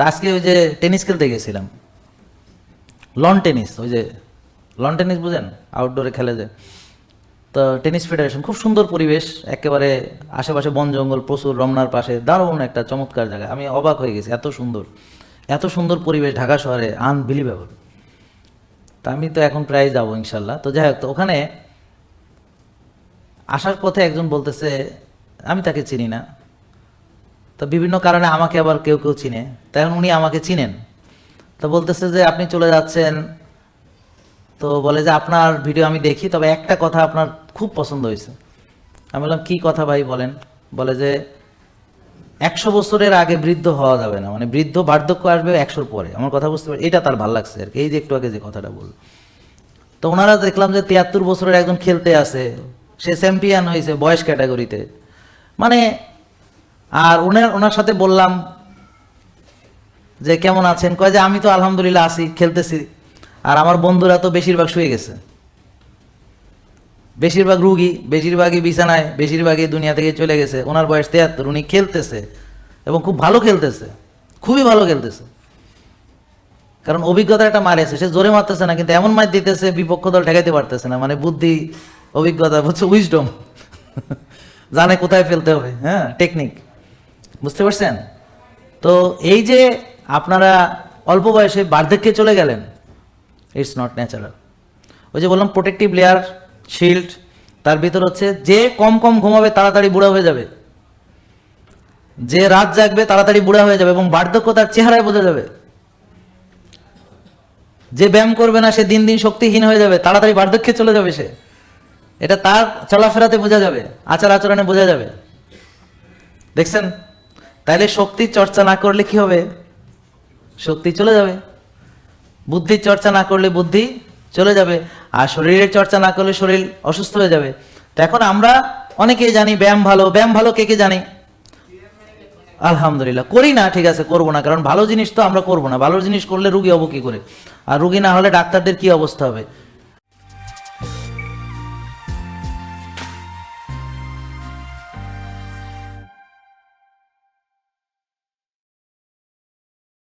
তা আজকে ওই যে টেনিস খেলতে গেছিলাম। লন টেনিস ওই যে লন টেনিস বুঝেন? আউটডোরে খেলে যে। তো টেনিস ফেডারেশন খুব সুন্দর পরিবেশ, একেবারে আশেপাশে বন জঙ্গল প্রচুর, রমনার পাশে, দারুণ একটা চমৎকার জায়গা। আমি অবাক হয়ে গেছি, এত সুন্দর। এত সুন্দর পরিবেশ ঢাকা শহরে আনবিলিভেবল তা আমি তো এখন প্রায় যাব ইনশাল্লাহ। তো যাই হোক, তো ওখানে আসার পথে একজন বলতেছে, আমি তাকে চিনি না। তো বিভিন্ন কারণে আমাকে আবার কেউ কেউ চিনে। তখন উনি আমাকে চিনেন। তো বলতেছে যে, আপনি চলে যাচ্ছেন। তো বলে যে, আপনার ভিডিও আমি দেখি, তবে একটা কথা আপনার খুব পছন্দ হয়েছে। আমি বললাম, কি কথা ভাই বলেন? বলে যে, একশো বছরের আগে বৃদ্ধ হওয়া যাবে না। মানে বৃদ্ধ বার্ধক্য আসবে একশোর পরে। আমার কথা বুঝতে পারি এটা তার ভালো লাগছে আর কি। এই যে একটু আগে যে কথাটা বলল। তো ওনারা দেখলাম যে, তিয়াত্তর বছরের একজন খেলতে আছে সে চ্যাম্পিয়ন হয়েছে বয়স ক্যাটাগরিতে মানে আর ওনার ওনার সাথে বললাম যে, কেমন আছেন? কয় যে, আমি তো আলহামদুলিল্লাহ আছি, খেলতেছি। আর আমার বন্ধুরা তো বেশিরভাগ শুয়ে গেছে। বেশিরভাগ রুগী, বেশিরভাগই বিছানায়, বেশিরভাগই দুনিয়া থেকে চলে গেছে। ওনার বয়স তেয়াত্তর, উনি খেলতেছে এবং খুব ভালো খেলতেছে, খুবই ভালো খেলতেছে। কারণ অভিজ্ঞতা একটা মারেছে সে জোরে মারতেছে না, কিন্তু এমন মার দিতেছে, বিপক্ষ দল ঠেকাইতে পারতেছে না। মানে বুদ্ধি, অভিজ্ঞতা, বুঝছ উইজডম জানে কোথায় ফেলতে হবে হ্যাঁ টেকনিক বুঝতে পারছেন? তো এই যে আপনারা অল্প বয়সে বার্ধক্যে চলে গেলেন ইটস নট ন্যাচারাল ওই যে বললাম প্রোটেক্টিভ লেয়ার শিল্ড তার ভিতর হচ্ছে যে কম কম ঘুমাবে তাড়াতাড়ি বুড়া হয়ে যাবে। যে রাত জাগবে তাড়াতাড়ি বুড়া হয়ে যাবে এবং বার্ধক্য তার চেহারায় বোঝা যাবে। যে ব্যায়াম করবে না, সে দিন দিন শক্তিহীন হয়ে যাবে, তাড়াতাড়ি বার্ধক্যে চলে যাবে সে। এটা তার চলাফেরাতে বোঝা যাবে আচার আচরণে বোঝা যাবে। দেখছেন? তাইলে শক্তির চর্চা না করলে কি হবে? শক্তি চলে যাবে। বুদ্ধির চর্চা না করলে বুদ্ধি চলে যাবে। আর শরীরের চর্চা না করলে শরীর অসুস্থ হয়ে যাবে। তো এখন আমরা অনেকেই জানি ব্যায়াম ভালো। ব্যায়াম ভালো কে কে জানি? আলহামদুলিল্লাহ। করি না, ঠিক আছে, করব না। কারণ ভালো জিনিস তো আমরা করব না। ভালো জিনিস করলে রুগী হব কি করে? আর রুগী না হলে ডাক্তারদের কি অবস্থা হবে?